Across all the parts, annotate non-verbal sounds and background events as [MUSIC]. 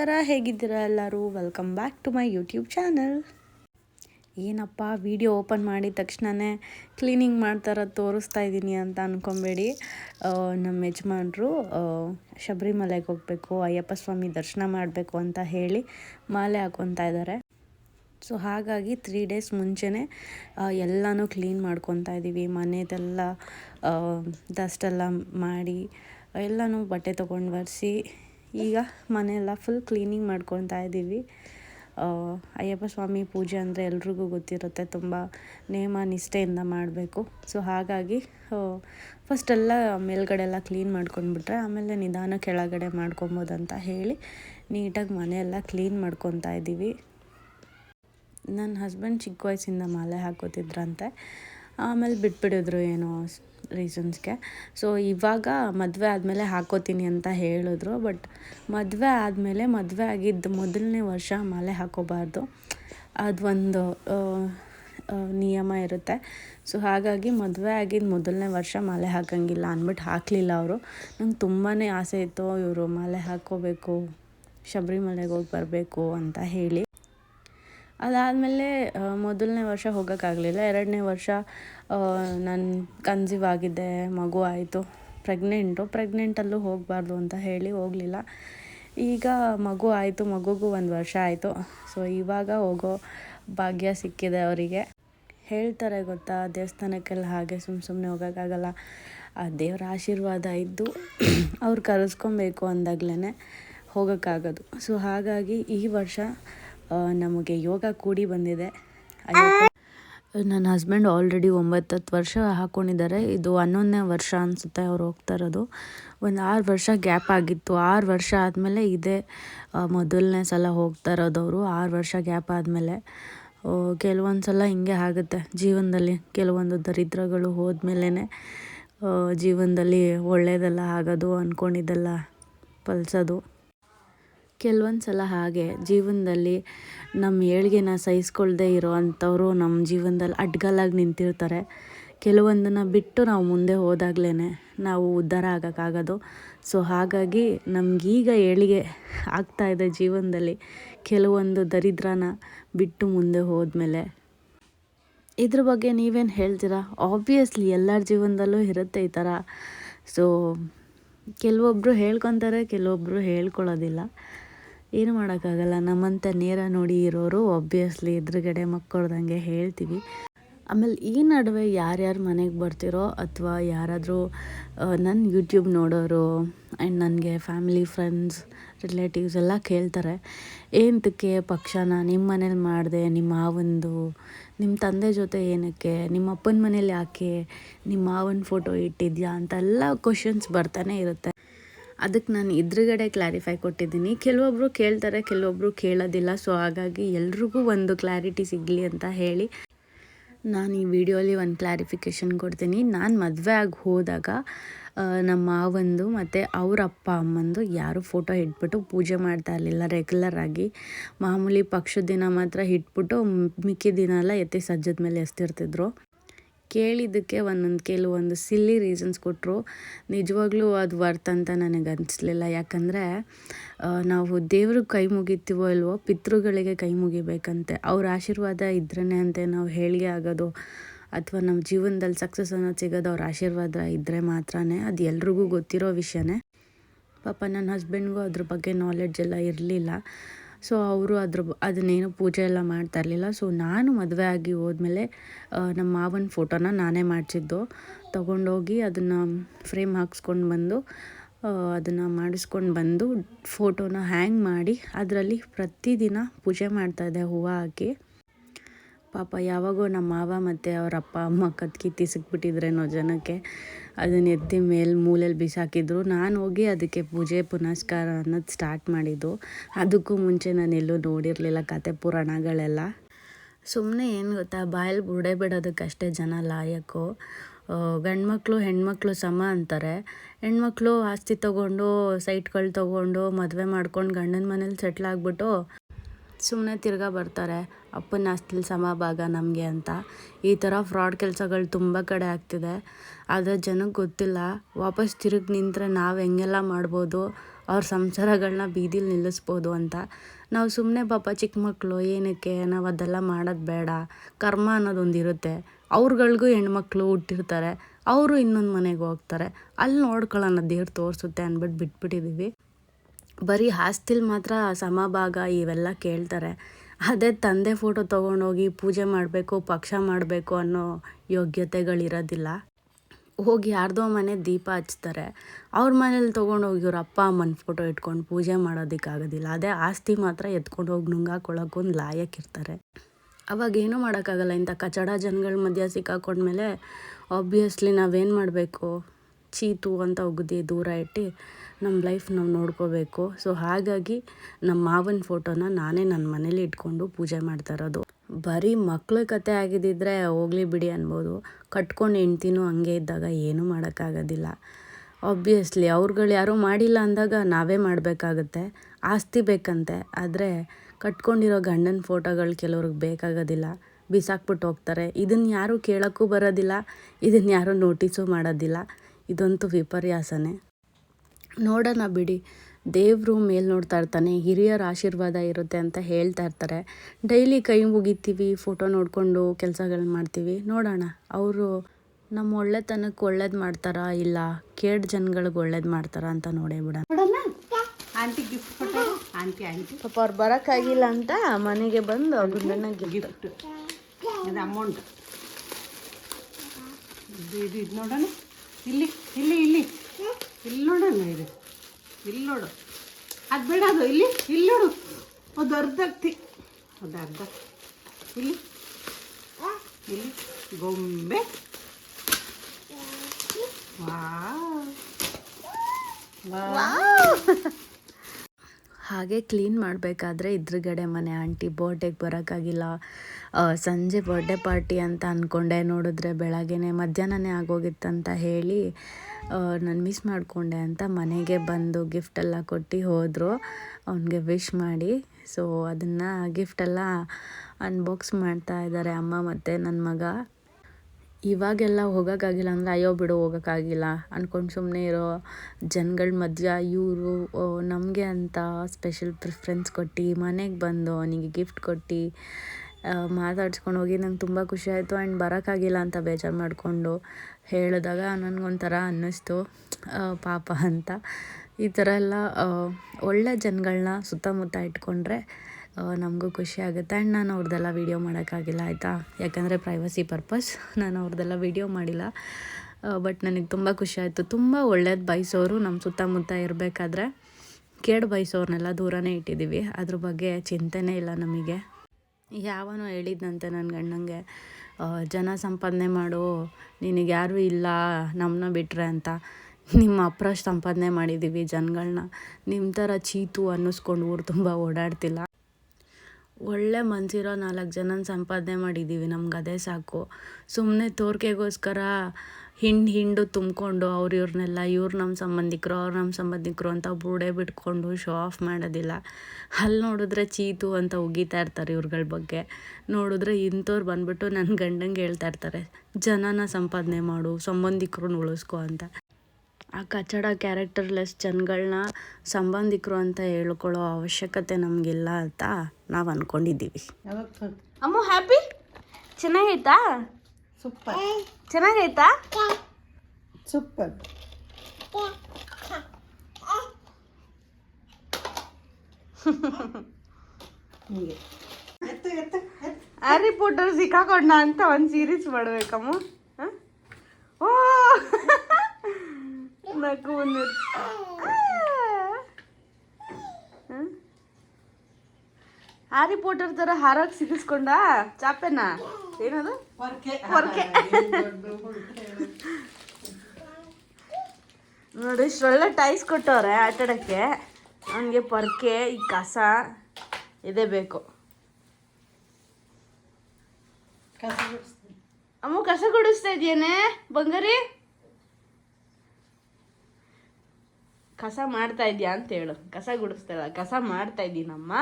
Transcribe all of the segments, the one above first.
ನಮಸ್ಕಾರ, ಹೇಗಿದ್ದೀರಾ ಎಲ್ಲರೂ? Welcome back to my YouTube channel ಏನಪ್ಪ ವಿಡಿಯೋ ಓಪನ್ ಮಾಡಿದ ತಕ್ಷಣವೇ ಕ್ಲೀನಿಂಗ್ ಮಾಡ್ತಾರ ತೋರಿಸ್ತಾ ಇದ್ದೀನಿ ಅಂತ ಅಂದ್ಕೊಬೇಡಿ ನಮ್ಮ ಯಜಮಾನರು ಶಬರಿಮಲೆಗೆ ಹೋಗಬೇಕು, ಅಯ್ಯಪ್ಪ ಸ್ವಾಮಿ ದರ್ಶನ ಮಾಡಬೇಕು ಅಂತ ಹೇಳಿ ಮಾಲೆ ಹಾಕೊತಾ ಇದ್ದಾರೆ. ಸೊ ಹಾಗಾಗಿ ತ್ರೀ ಡೇಸ್ ಮುಂಚೆನೇ ಎಲ್ಲನೂ ಕ್ಲೀನ್ ಮಾಡ್ಕೊತಾ ಇದ್ದೀವಿ. ಮನೆದೆಲ್ಲ ಡಸ್ಟೆಲ್ಲ ಮಾಡಿ, ಎಲ್ಲನೂ ಬಟ್ಟೆ ತೊಗೊಂಡು ಒರೆಸಿ ಈಗ ಮನೆಯೆಲ್ಲ ಫುಲ್ ಕ್ಲೀನಿಂಗ್ ಮಾಡ್ಕೊತಾ ಇದ್ದೀವಿ. ಅಯ್ಯಪ್ಪ ಸ್ವಾಮಿ ಪೂಜೆ ಅಂದರೆ ಎಲ್ರಿಗೂ ಗೊತ್ತಿರುತ್ತೆ, ತುಂಬ ನೇಮ ನಿಷ್ಠೆಯಿಂದ ಮಾಡಬೇಕು. ಸೊ ಹಾಗಾಗಿ ಫಸ್ಟ್ ಎಲ್ಲ ಮೇಲ್ಗಡೆ ಎಲ್ಲ ಕ್ಲೀನ್ ಮಾಡ್ಕೊಂಡ್ಬಿಟ್ರೆ ಆಮೇಲೆ ನಿಧಾನ ಕೆಳಗಡೆ ಮಾಡ್ಕೊಬೋದು ಅಂತ ಹೇಳಿ ನೀಟಾಗಿ ಮನೆಯೆಲ್ಲ ಕ್ಲೀನ್ ಮಾಡ್ಕೊತಾ ಇದ್ದೀವಿ. ನನ್ನ ಹಸ್ಬೆಂಡ್ ಚಿಕ್ಕ ವಯಸ್ಸಿಂದ ಮಾಲೆ ಹಾಕೋತಿದ್ರಂತೆ. ಆಮೇಲೆ ಬಿಟ್ಬಿಡಿದ್ರು ಏನೋ ರೀಸನ್ಸ್ಗೆ ಸೊ ಇವಾಗ ಮದುವೆ ಆದಮೇಲೆ ಹಾಕೋತೀನಿ ಅಂತ ಹೇಳಿದ್ರು ಬಟ್ ಮದುವೆ ಆದಮೇಲೆ ಮದುವೆ ಆಗಿದ್ದ ಮೊದಲನೇ ವರ್ಷ ಮಾಲೆ ಹಾಕೋಬಾರ್ದು. ಅದೊಂದು ನಿಯಮ ಇರುತ್ತೆ. ಸೊ ಹಾಗಾಗಿ ಮದುವೆ ಆಗಿದ್ದ ಮೊದಲನೇ ವರ್ಷ ಮಾಲೆ ಹಾಕೋಂಗಿಲ್ಲ ಅಂದ್ಬಿಟ್ಟು ಹಾಕಲಿಲ್ಲ ಅವರು. ನಂಗೆ ತುಂಬಾ ಆಸೆ ಇತ್ತು ಇವರು ಮಾಲೆ ಹಾಕ್ಕೋಬೇಕು, ಶಬರಿಮಲೆಗೆ ಹೋಗಿ ಬರಬೇಕು ಅಂತ ಹೇಳಿ. ಅದಾದಮೇಲೆ ಮೊದಲನೇ ವರ್ಷ ಹೋಗೋಕ್ಕಾಗಲಿಲ್ಲ. ಎರಡನೇ ವರ್ಷ ನಾನು ಕನ್ಸೀವ್ ಆಗಿದ್ದೆ ಮಗು ಆಯಿತು. ಪ್ರೆಗ್ನೆಂಟು, ಪ್ರೆಗ್ನೆಂಟಲ್ಲೂ ಹೋಗಬಾರ್ದು ಅಂತ ಹೇಳಿ ಹೋಗಲಿಲ್ಲ. ಈಗ ಮಗು ಆಯಿತು, ಮಗುಗೂ ಒಂದು ವರ್ಷ ಆಯಿತು. ಸೊ ಇವಾಗ ಹೋಗೋ ಭಾಗ್ಯ ಸಿಕ್ಕಿದೆ ಅವರಿಗೆ. ಹೇಳ್ತಾರೆ ಗೊತ್ತಾ, ದೇವಸ್ಥಾನಕ್ಕೆಲ್ಲ ಹಾಗೆ ಸುಮ್ಮ ಸುಮ್ಮನೆ ಹೋಗೋಕ್ಕಾಗಲ್ಲ. ಆ, ದೇವರ ಆಶೀರ್ವಾದ ಇದ್ದು ಅವ್ರು ಕರೆಸ್ಕೊಬೇಕು ಅಂದಾಗ್ಲೇ ಹೋಗೋಕ್ಕಾಗೋದು. ಸೊ ಹಾಗಾಗಿ ಈ ವರ್ಷ ನಮಗೆ ಯೋಗ ಕೂಡಿ ಬಂದಿದೆ. ನನ್ನ ಹಸ್ಬೆಂಡ್ ಆಲ್ರೆಡಿ ಒಂಬತ್ತು ಹತ್ತು ವರ್ಷ ಹಾಕ್ಕೊಂಡಿದ್ದಾರೆ ಇದು ಹನ್ನೊಂದನೇ ವರ್ಷ ಅನಿಸುತ್ತೆ ಅವ್ರು ಹೋಗ್ತಾ ಇರೋದು. ಒಂದು ಆರು ವರ್ಷ ಗ್ಯಾಪ್ ಆಗಿತ್ತು. ಆರು ವರ್ಷ ಆದಮೇಲೆ ಇದೇ ಮೊದಲನೇ ಸಲ ಹೋಗ್ತಾ ಇರೋದು ಅವರು. ಆರು ವರ್ಷ ಗ್ಯಾಪ್ ಆದಮೇಲೆ. ಕೆಲವೊಂದು ಸಲ ಹಿಂಗೆ ಆಗುತ್ತೆ ಜೀವನದಲ್ಲಿ. ಕೆಲವೊಂದು ದರಿದ್ರಗಳು ಹೋದ್ಮೇಲೆ ಜೀವನದಲ್ಲಿ ಒಳ್ಳೆಯದೆಲ್ಲ ಆಗೋದು ಅಂದ್ಕೊಂಡಿದ್ದೆಲ್ಲ ಫಲಿಸೋದು. ಕೆಲವೊಂದು ಸಲ ಹಾಗೆ ಜೀವನದಲ್ಲಿ ನಮ್ಮ ಏಳ್ಗೆನ ಸಹಿಸ್ಕೊಳ್ದೇ ಇರೋ ಅಂಥವರು ನಮ್ಮ ಜೀವನದಲ್ಲಿ ಅಡ್ಗಲಾಗಿ ನಿಂತಿರ್ತಾರೆ. ಕೆಲವೊಂದನ್ನು ಬಿಟ್ಟು ನಾವು ಮುಂದೆ ಹೋದಾಗಲೇ ನಾವು ಉದ್ಧಾರ ಆಗೋಕ್ಕಾಗೋದು. ಸೊ ಹಾಗಾಗಿ ನಮಗೀಗ ಏಳಿಗೆ ಆಗ್ತಾಯಿದೆ ಜೀವನದಲ್ಲಿ ಕೆಲವೊಂದು ದರಿದ್ರನ ಬಿಟ್ಟು ಮುಂದೆ ಹೋದ್ಮೇಲೆ. ಇದ್ರ ಬಗ್ಗೆ ನೀವೇನು ಹೇಳ್ತೀರಾ? ಆಬ್ವಿಯಸ್ಲಿ ಎಲ್ಲರ ಜೀವನದಲ್ಲೂ ಇರುತ್ತೆ ಈ ಥರ. ಸೊ ಕೆಲವೊಬ್ಬರು ಹೇಳ್ಕೊತಾರೆ ಕೆಲವೊಬ್ಬರು ಹೇಳ್ಕೊಳ್ಳೋದಿಲ್ಲ. ಏನು ಮಾಡೋಕ್ಕಾಗಲ್ಲ. ನಮ್ಮಂಥ ನೇರ ನೋಡಿ ಇರೋರು ಒಬ್ವಿಯಸ್ಲಿ ಎದುರುಗಡೆ ಮಕ್ಕಳ್ದಂಗೆ ಹೇಳ್ತೀವಿ. ಆಮೇಲೆ ಈ ನಡುವೆ ಯಾರ್ಯಾರು ಮನೆಗೆ ಬರ್ತಿರೋ ಅಥವಾ ಯಾರಾದರೂ ನನ್ನ ಯೂಟ್ಯೂಬ್ ನೋಡೋರು ಆ್ಯಂಡ್ ನನಗೆ ಫ್ಯಾಮಿಲಿ ಫ್ರೆಂಡ್ಸ್ ರಿಲೇಟಿವ್ಸ್ ಎಲ್ಲ ಕೇಳ್ತಾರೆ ಏನಕ್ಕೆ ಪಕ್ಷನ? ನಿಮ್ಮ ಮನೇಲಿ ಮಾಡಿದೆ ನಿಮ್ಮ ಮಾವಂದು ನಿಮ್ಮ ತಂದೆ ಜೊತೆ ಏನಕ್ಕೆ? ನಿಮ್ಮ ಅಪ್ಪನ ಮನೇಲಿ ಯಾಕೆ? ನಿಮ್ಮ ಮಾವನ ಫೋಟೋ ಇಟ್ಟಿದ್ಯಾ? ಅಂತೆಲ್ಲ ಕ್ವಶನ್ಸ್ ಬರ್ತಾನೆ ಇರುತ್ತೆ. ಅದಕ್ಕೆ ನಾನು ಎದುರುಗಡೆ ಕ್ಲಾರಿಫೈ ಕೊಟ್ಟಿದ್ದೀನಿ. ಕೆಲವೊಬ್ಬರು ಕೇಳ್ತಾರೆ ಕೆಲವೊಬ್ಬರು ಕೇಳೋದಿಲ್ಲ. ಸೊ ಹಾಗಾಗಿ ಎಲ್ರಿಗೂ ಒಂದು ಕ್ಲಾರಿಟಿ ಸಿಗಲಿ ಅಂತ ಹೇಳಿ ನಾನು ಈ ವಿಡಿಯೋಲಿ ಒಂದು ಕ್ಲಾರಿಫಿಕೇಷನ್ ಕೊಡ್ತೀನಿ. ನಾನು ಮದುವೆ ಆಗಿ ಹೋದಾಗ ನಮ್ಮ ಮಾವಂದು ಮತ್ತು ಅವ್ರ ಅಪ್ಪ ಅಮ್ಮಂದು ಯಾರು ಫೋಟೋ ಇಟ್ಬಿಟ್ಟು ಪೂಜೆ ಮಾಡ್ತಾ ಇರಲಿಲ್ಲ. ರೆಗ್ಯುಲರಾಗಿ ಮಾಮೂಲಿ ಪಕ್ಷದ ದಿನ ಮಾತ್ರ ಇಟ್ಬಿಟ್ಟು ಮಿಕ್ಕಿ ದಿನ ಎಲ್ಲ ಎತ್ತಿ ಸಜ್ಜದ ಮೇಲೆ ಎಸ್ತಿರ್ತಿದ್ರು. ಕೇಳಿದ್ದಕ್ಕೆ ಒಂದೊಂದು ಕೆಲವೊಂದು ಸಿಲ್ಲಿ ರೀಸನ್ಸ್ ಕೊಟ್ಟರು ನಿಜವಾಗ್ಲೂ ಅದು ವರ್ತ್ ಅಂತ ನನಗೆ ಅನಿಸ್ಲಿಲ್ಲ ಯಾಕಂದರೆ ನಾವು ದೇವ್ರಿಗೆ ಕೈ ಮುಗಿತೀವೋ ಇಲ್ವೋ, ಪಿತೃಗಳಿಗೆ ಕೈ ಮುಗಿಬೇಕಂತೆ. ಅವ್ರ ಆಶೀರ್ವಾದ ಇದ್ರೇ ಅಂತೆ ನಾವು ಹೇಳಿಗೆ ಆಗೋದು? ಅಥವಾ ನಮ್ಮ ಜೀವನದಲ್ಲಿ ಸಕ್ಸಸ್ ಅನ್ನೋದು ಸಿಗೋದು ಅವ್ರ ಆಶೀರ್ವಾದ ಇದ್ದರೆ ಮಾತ್ರನೇ, ಅದು ಎಲ್ರಿಗೂ ಗೊತ್ತಿರೋ ವಿಷಯನೇ. ಪಾಪ ನನ್ನ ಹಸ್ಬೆಂಡ್ಗೂ ಅದ್ರ ಬಗ್ಗೆ ನಾಲೆಡ್ಜ್ ಎಲ್ಲ ಇರಲಿಲ್ಲ. ಸೊ ಅವರು ಅದ್ರ ಅದನ್ನೇನು ಪೂಜೆ ಎಲ್ಲ ಮಾಡ್ತಾ ಇರಲಿಲ್ಲ. ಸೊ ನಾನು ಮದುವೆ ಆಗಿ ಹೋದ್ಮೇಲೆ ನಮ್ಮ ಮಾವನ ಫೋಟೋನ ನಾನೇ ಮಾಡಿಸಿದ್ದು. ತೊಗೊಂಡೋಗಿ ಅದನ್ನು ಫ್ರೇಮ್ ಹಾಕ್ಸ್ಕೊಂಡು ಬಂದು ಅದನ್ನು ಮಾಡಿಸ್ಕೊಂಡು ಬಂದು, ಫೋಟೋನ ಹ್ಯಾಂಗ್ ಮಾಡಿ, ಅದರಲ್ಲಿ ಪ್ರತಿದಿನ ಪೂಜೆ ಮಾಡ್ತಾಯಿದ್ದೆ ಹೂವು ಹಾಕಿ. ಪಾಪ ಯಾವಾಗೋ ನಮ್ಮ ಮಾವ ಮತ್ತು ಅವ್ರ ಅಪ್ಪ, ಅಮ್ಮ ಕತ್ಕಿತ್ತಿ ಸಿಕ್ಬಿಟ್ಟಿದ್ರೇನೋ ಜನಕ್ಕೆ. ಅದನ್ನ ಎತ್ತಿ ಮೇಲೆ ಮೂಲೆಯಲ್ಲಿ ಬಿಸಾಕಿದ್ರು. ನಾನು ಹೋಗಿ ಅದಕ್ಕೆ ಪೂಜೆ, ಪುನಸ್ಕಾರ ಅನ್ನೋದು ಸ್ಟಾರ್ಟ್ ಮಾಡಿದ್ದು. ಅದಕ್ಕೂ ಮುಂಚೆ ನಾನು ಎಲ್ಲೂ ನೋಡಿರಲಿಲ್ಲ ಕತೆ ಪುರಾಣಗಳೆಲ್ಲ. ಸುಮ್ಮನೆ ಏನು ಗೊತ್ತಾ ಬಾಯಲ್ಲಿ ಬುಡೆ ಬಿಡೋದಕ್ಕಷ್ಟೇ ಜನ ಲಾಯಕು. ಗಂಡ್ಮಕ್ಳು, ಹೆಣ್ಮಕ್ಳು ಸಮ ಅಂತಾರೆ. ಹೆಣ್ಮಕ್ಳು ಆಸ್ತಿ ತೊಗೊಂಡು, ಸೈಟ್ಗಳು ತೊಗೊಂಡು ಮದುವೆ ಮಾಡ್ಕೊಂಡು ಗಂಡನ ಮನೇಲಿ ಸೆಟ್ಲ್ ಆಗಿಬಿಟ್ಟು ಸುಮ್ಮನೆ ತಿರ್ಗಾ ಬರ್ತಾರೆ. ಅಪ್ಪನ ಆಸ್ತಿಲಿ ಸಮಭಾಗ ನಮಗೆ ಅಂತ. ಈ ಥರ ಫ್ರಾಡ್ ಕೆಲಸಗಳು ತುಂಬ ಕಡೆ ಆಗ್ತಿದೆ. ಆದರೆ ಜನಕ್ಕೆ ಗೊತ್ತಿಲ್ಲ, ವಾಪಸ್ ತಿರುಗಿ ನಿಂತರೆ ನಾವು ಹೆಂಗೆಲ್ಲ ಮಾಡ್ಬೋದು, ಅವ್ರ ಸಂಸಾರಗಳನ್ನ ಬೀದಿಲಿ ನಿಲ್ಲಿಸ್ಬೋದು ಅಂತ. ನಾವು ಸುಮ್ಮನೆ ಪಾಪ ಚಿಕ್ಕ ಮಕ್ಕಳು ಏನಕ್ಕೆ ನಾವು ಅದೆಲ್ಲ ಮಾಡೋದು ಬೇಡ. ಕರ್ಮ ಅನ್ನೋದೊಂದು ಇರುತ್ತೆ. ಅವ್ರುಗಳ್ಗೂ ಹೆಣ್ಮಕ್ಳು ಹುಟ್ಟಿರ್ತಾರೆ, ಅವರು ಇನ್ನೊಂದು ಮನೆಗೆ ಹೋಗ್ತಾರೆ. ಅಲ್ಲಿ ನೋಡ್ಕೊಳ್ಳೋಣ ದೇವ್ರು ತೋರಿಸುತ್ತೆ ಅಂದ್ಬಿಟ್ಟು ಬಿಟ್ಬಿಟ್ಟಿದ್ದೀವಿ ಬರೀ ಆಸ್ತಿಲಿ ಮಾತ್ರ ಸಮಭಾಗ ಇವೆಲ್ಲ ಕೇಳ್ತಾರೆ. ಅದೇ ತಂದೆ ಫೋಟೋ ತೊಗೊಂಡೋಗಿ ಪೂಜೆ ಮಾಡಬೇಕು, ಪಕ್ಷ ಮಾಡಬೇಕು ಅನ್ನೋ ಯೋಗ್ಯತೆಗಳಿರೋದಿಲ್ಲ. ಹೋಗಿ ಯಾರ್ದೋ ಮನೆ ದೀಪ ಹಚ್ತಾರೆ. ಅವ್ರ ಮನೇಲಿ ತೊಗೊಂಡೋಗಿ ಇವ್ರ ಅಪ್ಪ ಅಮ್ಮನ ಫೋಟೋ ಇಟ್ಕೊಂಡು ಪೂಜೆ ಮಾಡೋದಕ್ಕಾಗೋದಿಲ್ಲ. ಅದೇ ಆಸ್ತಿ ಮಾತ್ರ ಎತ್ಕೊಂಡು ಹೋಗಿ ನುಂಗಾಕೊಳ್ಳೋಕೊಂದು ಲಾಯಕ್ಕಿರ್ತಾರೆ ಅವಾಗ ಏನೂ ಮಾಡೋಕ್ಕಾಗಲ್ಲ. ಇಂಥ ಕಚಡ ಜನಗಳ ಮಧ್ಯ ಸಿಕ್ಕಾಕೊಂಡ್ಮೇಲೆ ಆಬ್ವಿಯಸ್ಲಿ ನಾವೇನು ಮಾಡಬೇಕು? ಚೀತು ಅಂತ ಒಗ್ದು ದೂರ ಇಟ್ಟು ನಮ್ಮ ಲೈಫ್ ನಾವು ನೋಡ್ಕೋಬೇಕು. ಸೊ ಹಾಗಾಗಿ ನಮ್ಮ ಮಾವನ ಫೋಟೋನ ನಾನೇ ನನ್ನ ಮನೇಲಿ ಇಟ್ಕೊಂಡು ಪೂಜೆ ಮಾಡ್ತಾ ಇರೋದು. ಬರೀ ಮಕ್ಳ ಕತೆ ಆಗಿದ್ದಿದ್ರೆ ಹೋಗ್ಲಿ ಬಿಡಿ ಅನ್ಬೋದು. ಕಟ್ಕೊಂಡು ಹೆಂಡ್ತಿನೂ ಹಂಗೆ ಇದ್ದಾಗ ಏನೂ ಮಾಡೋಕ್ಕಾಗೋದಿಲ್ಲ. ಆಬ್ವಿಯಸ್ಲಿ ಅವ್ರುಗಳು ಯಾರೂ ಮಾಡಿಲ್ಲ ಅಂದಾಗ ನಾವೇ ಮಾಡಬೇಕಾಗತ್ತೆ. ಆಸ್ತಿ ಬೇಕಂತೆ. ಆದರೆ ಕಟ್ಕೊಂಡಿರೋ ಗಂಡನ ಫೋಟೋಗಳು ಕೆಲವ್ರಿಗೆ ಬೇಕಾಗೋದಿಲ್ಲ. ಬಿಸಾಕ್ಬಿಟ್ಟು ಹೋಗ್ತಾರೆ. ಇದನ್ನು ಯಾರೂ ಕೇಳೋಕ್ಕೂ ಬರೋದಿಲ್ಲ. ಇದನ್ನು ಯಾರೂ ನೋಟಿಸು ಮಾಡೋದಿಲ್ಲ. ಇದಂತೂ ವಿಪರ್ಯಾಸನೇ. ನೋಡೋಣ ಬಿಡಿ. ದೇವರು ಮೇಲ್ ನೋಡ್ತಾ ಇರ್ತಾನೆ ಹಿರಿಯರ ಆಶೀರ್ವಾದ ಇರುತ್ತೆ ಅಂತ ಹೇಳ್ತಾ ಇರ್ತಾರೆ. ಡೈಲಿ ಕೈ ಮುಗಿತೀವಿ ಫೋಟೋ ನೋಡಿಕೊಂಡು ಕೆಲಸಗಳನ್ನ ಮಾಡ್ತೀವಿ. ನೋಡೋಣ ಅವರು ನಮ್ಮ ಒಳ್ಳೆತನಕ್ಕೆ ಒಳ್ಳೇದು ಮಾಡ್ತಾರಾ ಇಲ್ಲ ಕೇಡ್ ಜನಗಳಿಗೆ ಒಳ್ಳೇದು ಮಾಡ್ತಾರಾ ಅಂತ ನೋಡೇ ಬಿಡೋಣ. Aunty gift aunty aunty. ಪಾಪ ಅವ್ರು ಬರೋಕ್ಕಾಗಿಲ್ಲ ಅಂತ ಮನೆಗೆ ಬಂದು ಅವ್ರನ್ನ ಗಿಫ್ಟ್ ಇದು ಅಮೌಂಟ್ ಇದು ಇದು ಇದು ನೋಡೋಣ? ಇಲ್ಲಿ ಇಲ್ಲಿ ಇಲ್ಲಿ. ಇಲ್ಲಿ ನೋಡೋಣ ಇದು. ಇಲ್ಲಿ ನೋಡು. ಅದು ಬೇಡ ಅದು ಇಲ್ಲಿ ಇಲ್ಲಿ ನೋಡು. ಅದು ಅರ್ಧ ಆಗ್ತಿ ಒಂದು ಅರ್ಧ. ಇಲ್ಲಿ. ಇಲ್ಲಿ. ಗೊಂಬೆ. ವಾ ವಾ ಹಾಗೆ ಕ್ಲೀನ್ ಮಾಡಬೇಕಾದ್ರೆ ಇದ್ರಗಡೆ ಮನೆ ಆಂಟಿ ಬರ್ಡೇಗೆ ಬರೋಕ್ಕಾಗಿಲ್ಲ. ಸಂಜೆ ಬರ್ಡೇ ಪಾರ್ಟಿ ಅಂತ ಅಂದ್ಕೊಂಡೆ ನೋಡಿದ್ರೆ ಬೆಳಗ್ಗೆ ಮಧ್ಯಾಹ್ನನೇ ಆಗೋಗಿತ್ತಂತ ಹೇಳಿ ನಾನು ಮಿಸ್ ಮಾಡಿಕೊಂಡೆ ಅಂತ ಮನೆಗೆ ಬಂದು ಗಿಫ್ಟೆಲ್ಲ ಕೊಟ್ಟು ಹೋದರು. ಅವನಿಗೆ ವಿಶ್ ಮಾಡಿ. ಸೊ ಅದನ್ನು ಗಿಫ್ಟೆಲ್ಲ ಅನ್ಬಾಕ್ಸ್ ಮಾಡ್ತಾ ಇದ್ದಾರೆ ಅಮ್ಮ ಮತ್ತು ನನ್ನ ಮಗ. ಇವಾಗೆಲ್ಲ ಹೋಗೋಕ್ಕಾಗಿಲ್ಲ ಅಂದರೆ ಅಯ್ಯೋ ಬಿಡು ಹೋಗೋಕ್ಕಾಗಿಲ್ಲ ಅಂದ್ಕೊಂಡು ಸುಮ್ಮನೆ ಇರೋ ಜನಗಳ ಮಧ್ಯ ಇವರು ನಮಗೆ ಅಂತ ಸ್ಪೆಷಲ್ ಪ್ರಿಫ್ರೆನ್ಸ್ ಕೊಟ್ಟು ಮನೆಗೆ ಬಂದು ಅವನಿಗೆ ಗಿಫ್ಟ್ ಕೊಟ್ಟು ಮಾತಾಡ್ಸ್ಕೊಂಡು ಹೋಗಿ ನಂಗೆ ತುಂಬ ಖುಷಿ ಆಯಿತು. ಆ್ಯಂಡ್ ಬರೋಕ್ಕಾಗಿಲ್ಲ ಅಂತ ಬೇಜಾರು ಮಾಡಿಕೊಂಡು ಹೇಳಿದಾಗ ನನಗೊಂಥರ ಅನ್ನಿಸ್ತು. ಪಾಪ ಅಂತ. ಈ ಥರ ಎಲ್ಲ ಒಳ್ಳೆ ಜನಗಳನ್ನ ಸುತ್ತಮುತ್ತ ಇಟ್ಕೊಂಡ್ರೆ ನಮಗೂ ಖುಷಿ ಆಗುತ್ತೆ. ಆ್ಯಂಡ್ ನಾನು ಅವ್ರದ್ದೆಲ್ಲ ವೀಡಿಯೋ ಮಾಡೋಕ್ಕಾಗಿಲ್ಲ, ಆಯಿತಾ? ಯಾಕಂದರೆ ಪ್ರೈವಸಿ ಪರ್ಪಸ್ ನಾನು ಅವ್ರದ್ದೆಲ್ಲ ವೀಡಿಯೋ ಮಾಡಿಲ್ಲ. ಬಟ್ ನನಗೆ ತುಂಬ ಖುಷಿ ಆಯಿತು. ತುಂಬ ಒಳ್ಳೇದು ಬಯಸೋರು ನಮ್ಮ ಸುತ್ತಮುತ್ತ ಇರಬೇಕಾದ್ರೆ ಕೇಡು ಬಯಸೋರ್ನೆಲ್ಲ ದೂರನೇ ಇಟ್ಟಿದ್ದೀವಿ ಅದ್ರ ಬಗ್ಗೆ ಚಿಂತೆನೇ ಇಲ್ಲ ನಮಗೆ. ಯಾವನು ಹೇಳಿದ್ನಂತೆ ನನ್ನ ಗಂಡಂಗೆ ಜನ ಸಂಪಾದನೆ ಮಾಡು, ನಿನಗೆ ಯಾರೂ ಇಲ್ಲ ನಮ್ಮನ್ನ ಬಿಟ್ಟರೆ ಅಂತ. ನಿಮ್ಮ ಅಪ್ರಷ್ಟು ಸಂಪಾದನೆ ಮಾಡಿದ್ದೀವಿ ಜನಗಳನ್ನ ನಿಮ್ಮ ಥರ ಚೀತು ಅನ್ನಿಸ್ಕೊಂಡು ಊರು ತುಂಬ ಓಡಾಡ್ತಿಲ್ಲ. ಒಳ್ಳೆ ಮನಸ್ಸಿರೋ ನಾಲ್ಕು ಜನನ ಸಂಪಾದನೆ ಮಾಡಿದ್ದೀವಿ ನಮ್ಗೆ ಅದೇ ಸಾಕು. ಸುಮ್ಮನೆ ತೋರಿಕೆಗೋಸ್ಕರ ಹಿಂಡು ಹಿಂಡು ತುಂಬಿಕೊಂಡು ಅವ್ರು ಇವ್ರನ್ನೆಲ್ಲ ಇವ್ರು ನಮ್ಮ ಸಂಬಂಧಿಕರು, ಅವ್ರು ನಮ್ಮ ಸಂಬಂಧಿಕರು ಅಂತ ಬುಡೆ ಬಿಟ್ಕೊಂಡು ಶೋ ಆಫ್ ಮಾಡೋದಿಲ್ಲ. ಅಲ್ಲಿ ನೋಡಿದ್ರೆ ಚೀತು ಅಂತ ಉಗೀತಾ ಇರ್ತಾರೆ ಇವ್ರುಗಳ ಬಗ್ಗೆ. ನೋಡಿದ್ರೆ ಇಂಥವ್ರು ಬಂದ್ಬಿಟ್ಟು ನನ್ನ ಗಂಡಂಗೆ ಹೇಳ್ತಾ ಇರ್ತಾರೆ, ಜನನ ಸಂಪಾದನೆ ಮಾಡು ಸಂಬಂಧಿಕರು ಉಳಿಸ್ಕೊ ಅಂತ. ಆ ಕಚ್ಚಡ ಕ್ಯಾರೆಕ್ಟರ್ಲೆಸ್ ಜನಗಳನ್ನ ಸಂಬಂಧಿಕರು ಅಂತ ಹೇಳ್ಕೊಳ್ಳೋ ಅವಶ್ಯಕತೆ ನಮಗಿಲ್ಲ ಅಂತ ನಾವು ಅಂದ್ಕೊಂಡಿದ್ದೀವಿ ಅಮ್ಮ ಹ್ಯಾಪಿ ಚೆನ್ನಾಗೈತಾ? ಸೂಪರ್. ಚೆನ್ನಾಗೈತಾ? ಸೂಪರ್. ಹ್ಯಾರಿ ಪೋಟರ್ ಸಿಕ್ಕಾಕೊಂಡ ಅಂತ ಒಂದು ಸೀರೀಸ್ ಮಾಡ್ಬೇಕಮ್ಮ ಹಾಂ? ಓ ನಗು ಒಂದು ಹ? ಹ್ಯಾರಿ ಪೋಟರ್ ತರ ಹಾರಕ್ ಸಿಗಿಸ್ಕೊಂಡ? ಚಾಪೆನ? ಏನದು. [LAUGHS] ನೋಡಿ ಇಷ್ಟೊಳ್ಳೆ ಟೈಸ್ ಕೊಟ್ಟವ್ರೆ ಆಟಾಡಕ್ಕೆ. ಅವನಿಗೆ ಪರ್ಕೆ ಈ ಕಸ ಇದೇ ಬೇಕು. ಅಮ್ಮ ಕಸ ಗುಡಿಸ್ತಾ ಇದೆಯೇನೆ? ಬಂಗಾರಿ? ಕಸ ಮಾಡ್ತಾ ಇದೀಯಾ ಅಂತ ಹೇಳು. ಕಸ ಗುಡಿಸ್ತಾಳ ಕಸ ಮಾಡ್ತಾ ಇದ್ದೀನಮ್ಮ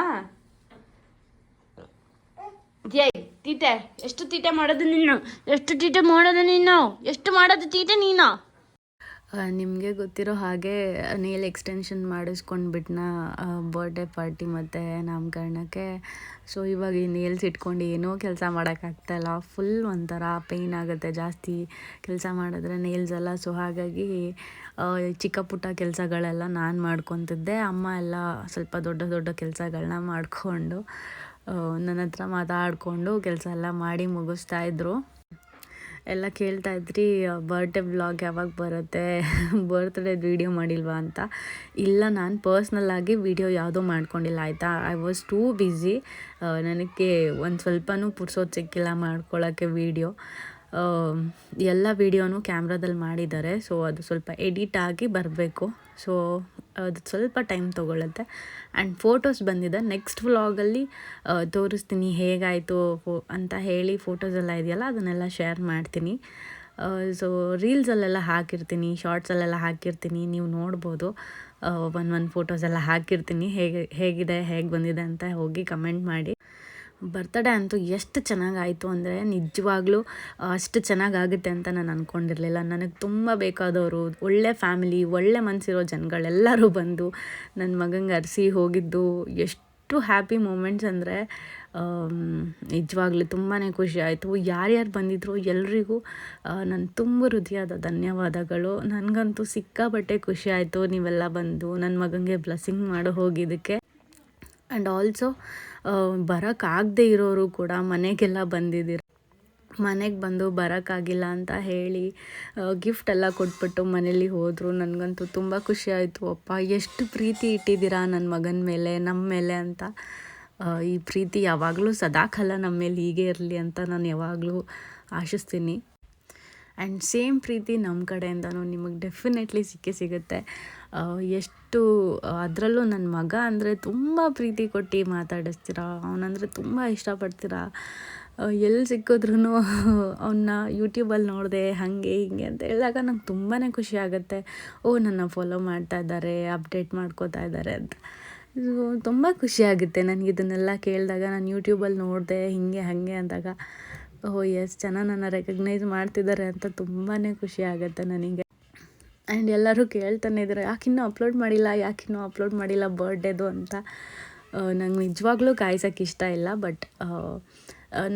ಜೈ ತೀಟೆ, ಎಷ್ಟು ತೀಟೆ ಮಾಡೋದು ನೀನು? ಎಷ್ಟು ತೀಟೆ ಮಾಡೋದು ನೀನು? ಎಷ್ಟು ಮಾಡೋದು ತೀಟೆ ನೀನು? ನಿಮಗೆ ಗೊತ್ತಿರೋ ಹಾಗೆ ನೇಲ್ ಎಕ್ಸ್ಟೆನ್ಷನ್ ಮಾಡಿಸ್ಕೊಂಡ್ಬಿಟ್ನ ಬರ್ಡೇ ಪಾರ್ಟಿ ಮತ್ತು ನಾಮಕರಣಕ್ಕೆ. ಸೊ ಇವಾಗ ಈ ನೇಲ್ಸ್ ಇಟ್ಕೊಂಡು ಏನೂ ಕೆಲಸ ಮಾಡೋಕ್ಕಾಗ್ತಾಯಿಲ್ಲ ಫುಲ್ ಒಂಥರ ಪೇಯ್ನ್ ಆಗುತ್ತೆ, ಜಾಸ್ತಿ ಕೆಲಸ ಮಾಡಿದ್ರೆ ನೇಲ್ಸ್ ಎಲ್ಲ. ಸೊ ಹಾಗಾಗಿ ಚಿಕ್ಕ ಪುಟ್ಟ ಕೆಲಸಗಳೆಲ್ಲ ನಾನು ಮಾಡ್ಕೊತಿದ್ದೆ. ಅಮ್ಮ ಎಲ್ಲ ಸ್ವಲ್ಪ ದೊಡ್ಡ ದೊಡ್ಡ ಕೆಲಸಗಳನ್ನ ಮಾಡಿಕೊಂಡು ನನ್ನ ಹತ್ರ ಮಾತಾಡಿಕೊಂಡು ಕೆಲಸ ಎಲ್ಲ ಮಾಡಿ ಮುಗಿಸ್ತಾ ಇದ್ರು. ಎಲ್ಲ ಕೇಳ್ತಾ ಇದ್ರಿ ಬರ್ಡೇ ವ್ಲಾಗ್ ಯಾವಾಗ ಬರುತ್ತೆ? [LAUGHS] ಬರ್ತ್ಡೇದು ವೀಡಿಯೋ ಮಾಡಿಲ್ವಾ ಅಂತ? ಇಲ್ಲ, ನಾನು ಪರ್ಸ್ನಲ್ಲಾಗಿ ವೀಡಿಯೋ ಯಾವುದೂ ಮಾಡ್ಕೊಂಡಿಲ್ಲ, ಆಯಿತಾ? ಐ ವಾಸ್ ಟೂ ಬ್ಯುಸಿ ನನಗೆ ಒಂದು ಸ್ವಲ್ಪನೂ ಪುರ್ಸೋದು ಸಿಕ್ಕಿಲ್ಲ ಮಾಡ್ಕೊಳ್ಳೋಕ್ಕೆ ವೀಡಿಯೋ ಎಲ್ಲ ವೀಡಿಯೋನು ಕ್ಯಾಮ್ರಾದಲ್ಲಿ ಮಾಡಿದ್ದಾರೆ ಸೊ ಅದು ಸ್ವಲ್ಪ ಎಡಿಟ್ ಆಗಿ ಬರಬೇಕು. ಸೊ ಅದು ಸ್ವಲ್ಪ ಟೈಮ್ ತೊಗೊಳುತ್ತೆ. ಆ್ಯಂಡ್ ಫೋಟೋಸ್ ಬಂದಿದೆ. ನೆಕ್ಸ್ಟ್ ವ್ಲಾಗಲ್ಲಿ ತೋರಿಸ್ತೀನಿ ಹೇಗಾಯಿತು ಅಂತ ಹೇಳಿ ಫೋಟೋಸ್ ಎಲ್ಲ ಇದೆಯಲ್ಲ, ಅದನ್ನೆಲ್ಲ ಶೇರ್ ಮಾಡ್ತೀನಿ. ಸೊ ರೀಲ್ಸಲ್ಲೆಲ್ಲ ಹಾಕಿರ್ತೀನಿ ಶಾರ್ಟ್ಸಲ್ಲೆಲ್ಲ ಹಾಕಿರ್ತೀನಿ, ನೀವು ನೋಡ್ಬೋದು. ಒಂದು ಒಂದು ಫೋಟೋಸ್ ಎಲ್ಲ ಹಾಕಿರ್ತೀನಿ. ಹೇಗೆ, ಹೇಗಿದೆ, ಹೇಗೆ ಬಂದಿದೆ ಅಂತ ಹೋಗಿ ಕಮೆಂಟ್ ಮಾಡಿ. ಬರ್ತಡೇ ಅಂತೂ ಎಷ್ಟು ಚೆನ್ನಾಗಾಯಿತು ಅಂದರೆ ನಿಜವಾಗ್ಲೂ ಅಷ್ಟು ಚೆನ್ನಾಗಾಗುತ್ತೆ ಅಂತ ನಾನು ಅಂದ್ಕೊಂಡಿರಲಿಲ್ಲ ನನಗೆ ತುಂಬ ಬೇಕಾದವರು, ಒಳ್ಳೆ ಫ್ಯಾಮಿಲಿ, ಒಳ್ಳೆ ಮನಸ್ಸಿರೋ ಜನಗಳೆಲ್ಲರೂ ಬಂದು ನನ್ನ ಮಗಂಗೆ ಅರಿಸಿ ಹೋಗಿದ್ದು. ಎಷ್ಟು ಹ್ಯಾಪಿ ಮೂಮೆಂಟ್ಸ್ ಅಂದರೆ ನಿಜವಾಗ್ಲೂ ತುಂಬಾ ಖುಷಿ ಆಯಿತು. ಯಾರ್ಯಾರು ಬಂದಿದ್ರು ಎಲ್ರಿಗೂ ನನ್ನ ತುಂಬ ಹೃದಯದ ಧನ್ಯವಾದಗಳು. ನನಗಂತೂ ಸಿಕ್ಕಾಪಟ್ಟೆ ಖುಷಿ ಆಯಿತು ನೀವೆಲ್ಲ ಬಂದು ನನ್ನ ಮಗನಿಗೆ ಬ್ಲೆಸ್ಸಿಂಗ್ ಮಾಡೋ ಹೋಗಿದ್ದಕ್ಕೆ. ಆ್ಯಂಡ್ ಆಲ್ಸೋ ಬರೋಕ್ಕಾಗದೇ ಇರೋರು ಕೂಡ ಮನೆಗೆಲ್ಲ ಬಂದಿದ್ದೀರ. ಮನೆಗೆ ಬಂದು ಬರೋಕ್ಕಾಗಿಲ್ಲ ಅಂತ ಹೇಳಿ ಗಿಫ್ಟ್ ಎಲ್ಲ ಕೊಟ್ಬಿಟ್ಟು ಮನೇಲಿ ಹೋದರು. ನನಗಂತೂ ತುಂಬ ಖುಷಿ ಆಯಿತು. ಅಪ್ಪ, ಎಷ್ಟು ಪ್ರೀತಿ ಇಟ್ಟಿದ್ದೀರಾ ನನ್ನ ಮಗನ ಮೇಲೆ ನಮ್ಮ ಮೇಲೆ ಅಂತ. ಈ ಪ್ರೀತಿ ಯಾವಾಗಲೂ ಸದಾಕಾಲ ನಮ್ಮ ಮೇಲೆ ಹೀಗೆ ಇರಲಿ ಅಂತ ನಾನು ಯಾವಾಗಲೂ ಆಶಿಸ್ತೀನಿ. ಆ್ಯಂಡ್ ಸೇಮ್ ಪ್ರೀತಿ ನಮ್ಮ ಕಡೆಯಿಂದನೂ ನಿಮಗೆ ಡೆಫಿನೆಟ್ಲಿ ಸಿಕ್ಕೇ ಸಿಗುತ್ತೆ. ಎಷ್ಟು ಅದರಲ್ಲೂ ನನ್ನ ಮಗ ಅಂದರೆ ತುಂಬ ಪ್ರೀತಿ ಕೊಟ್ಟು ಮಾತಾಡಿಸ್ತೀರಾ? ಅವನಂದರೆ ತುಂಬ ಇಷ್ಟಪಡ್ತೀರಾ? ಎಲ್ಲಿ ಸಿಕ್ಕಿದ್ರೂ ಅವನ್ನ ಯೂಟ್ಯೂಬಲ್ಲಿ ನೋಡಿದೆ, ಹಾಗೆ ಹಿಂಗೆ ಅಂತ ಹೇಳಿದಾಗ ನಂಗೆ ತುಂಬಾ ಖುಷಿ ಆಗುತ್ತೆ. ಓ, ನನ್ನ ಫಾಲೋ ಮಾಡ್ತಾ ಇದ್ದಾರೆ ಅಪ್ಡೇಟ್ ಮಾಡ್ಕೋತಾ ಇದ್ದಾರೆ ಅಂತ. ತುಂಬ ಖುಷಿ ಆಗುತ್ತೆ ನನಗೆ ಇದನ್ನೆಲ್ಲ ಕೇಳಿದಾಗ, ನಾನು ಯೂಟ್ಯೂಬಲ್ಲಿ ನೋಡಿದೆ, ಹಿಂಗೆ, ಹಾಗೆ ಅಂದಾಗ. ಓ ಎಸ್ ಜನ ನನ್ನ ರೆಕಗ್ನೈಸ್ ಮಾಡ್ತಿದ್ದಾರೆ ಅಂತ ತುಂಬಾ ಖುಷಿ ಆಗುತ್ತೆ ನನಗೆ. ಆ್ಯಂಡ್ ಎಲ್ಲರೂ ಕೇಳ್ತಾನೆ ಇದ್ದಾರೆ ಯಾಕಿನ್ನೂ ಅಪ್ಲೋಡ್ ಮಾಡಿಲ್ಲ ಯಾಕಿನ್ನೂ ಅಪ್ಲೋಡ್ ಮಾಡಿಲ್ಲ ಬರ್ಡೇದು ಅಂತ. ನಂಗೆ ನಿಜವಾಗ್ಲೂ ಕಾಯ್ಸೋಕ್ಕೆ ಇಷ್ಟ ಇಲ್ಲ, ಬಟ್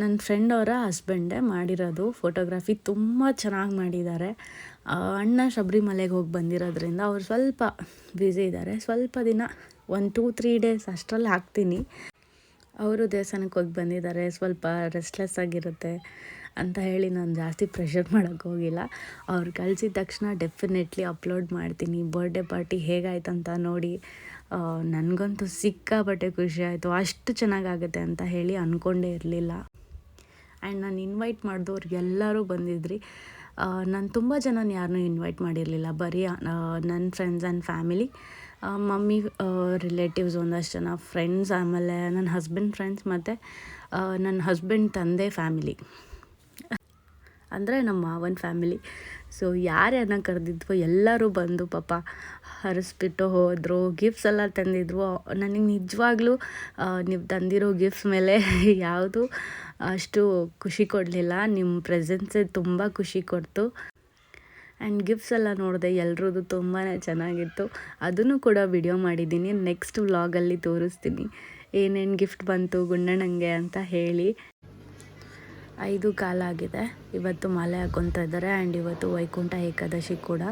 ನನ್ನ ಫ್ರೆಂಡ್ ಅವರ ಹಸ್ಬೆಂಡೇ ಮಾಡಿರೋದು ಫೋಟೋಗ್ರಫಿ ತುಂಬ ಚೆನ್ನಾಗಿ ಮಾಡಿದ್ದಾರೆ. ಅಣ್ಣ ಶಬರಿಮಲೆಗೆ ಹೋಗಿ ಬಂದಿರೋದ್ರಿಂದ ಅವ್ರು ಸ್ವಲ್ಪ ಬ್ಯುಸಿ ಇದ್ದಾರೆ. ಸ್ವಲ್ಪ ದಿನ, ಒಂದು ಟೂ, ತ್ರೀ ಡೇಸ್ ಅಷ್ಟರಲ್ಲಿ ಹಾಕ್ತೀನಿ. ಅವರು ದೇವಸ್ಥಾನಕ್ಕೆ ಹೋಗಿ ಬಂದಿದ್ದಾರೆ, ಸ್ವಲ್ಪ ರೆಸ್ಟ್ಲೆಸ್ ಆಗಿರುತ್ತೆ. ಅಂತ ಹೇಳಿ ನಾನು ಜಾಸ್ತಿ ಪ್ರೆಷರ್ ಮಾಡೋಕ್ಕೆ ಹೋಗಿಲ್ಲ. ಅವ್ರು ಕಳಿಸಿದ ತಕ್ಷಣ ಡೆಫಿನೆಟ್ಲಿ ಅಪ್ಲೋಡ್ ಮಾಡ್ತೀನಿ. ಬರ್ಡೇ ಪಾರ್ಟಿ ಹೇಗಾಯ್ತಂತ ನೋಡಿ ನನಗಂತೂ ಸಿಕ್ಕಾಪಟ್ಟೆ ಖುಷಿ ಆಯಿತು. ಅಷ್ಟು ಚೆನ್ನಾಗಾಗುತ್ತೆ ಅಂತ ಹೇಳಿ ಅಂದ್ಕೊಂಡೇ ಇರಲಿಲ್ಲ. ಆ್ಯಂಡ್ ನಾನು ಇನ್ವೈಟ್ ಮಾಡಿದವ್ರು ಎಲ್ಲರೂ ಬಂದಿದ್ರಿ. ನಾನು ತುಂಬ ಜನ ಯಾರನ್ನೂ ಇನ್ವೈಟ್ ಮಾಡಿರಲಿಲ್ಲ. ಬರೀ ನನ್ನ friends and family mummy relatives ಒಂದಷ್ಟು ಜನ ಫ್ರೆಂಡ್ಸ್ ಆಮೇಲೆ ನನ್ನ ಹಸ್ಬೆಂಡ್ ಫ್ರೆಂಡ್ಸ್ ಮತ್ತು ನನ್ನ ಹಸ್ಬೆಂಡ್ ತಂದೆ ಫ್ಯಾಮಿಲಿ ಅಂದರೆ ನಮ್ಮ ಮಾವನ ಫ್ಯಾಮಿಲಿ. ಸೊ ಯಾರ್ಯಾರನ್ನ ಕರೆದಿದ್ವೋ ಎಲ್ಲರೂ ಬಂದು ಪಾಪ ಹರಿಸ್ಬಿಟ್ಟು ಹೋದರು ಗಿಫ್ಟ್ಸ್ ಎಲ್ಲ ತಂದಿದ್ರು. ನನಗೆ ನಿಜವಾಗ್ಲೂ ನೀವು ತಂದಿರೋ ಗಿಫ್ಟ್ಸ್ ಮೇಲೆ [LAUGHS] ಯಾವುದು ಅಷ್ಟು ಖುಷಿ ಕೊಡಲಿಲ್ಲ. ನಿಮ್ಮ ಪ್ರೆಸೆನ್ಸೇ ತುಂಬ ಖುಷಿ ಕೊಡ್ತು. ಆ್ಯಂಡ್ ಗಿಫ್ಟ್ಸ್ ಎಲ್ಲ ನೋಡಿದೆ ಎಲ್ರದ್ದು ತುಂಬಾ ಚೆನ್ನಾಗಿತ್ತು. ಅದನ್ನು ಕೂಡ ವಿಡಿಯೋ ಮಾಡಿದ್ದೀನಿ ನೆಕ್ಸ್ಟ್ ವ್ಲಾಗಲ್ಲಿ ತೋರಿಸ್ತೀನಿ. ಏನೇನು ಗಿಫ್ಟ್ ಬಂತು ಗುಂಡಣ್ಣಂಗೆ ಅಂತ ಹೇಳಿ. ಐದು ಕಾಲಾಗಿದೆ ಇವತ್ತು ಮಾಲೆ ಹಾಕ್ಕೊತಾ ಇದ್ದಾರೆ. ಆ್ಯಂಡ್ ಇವತ್ತು ವೈಕುಂಠ ಏಕಾದಶಿ ಕೂಡ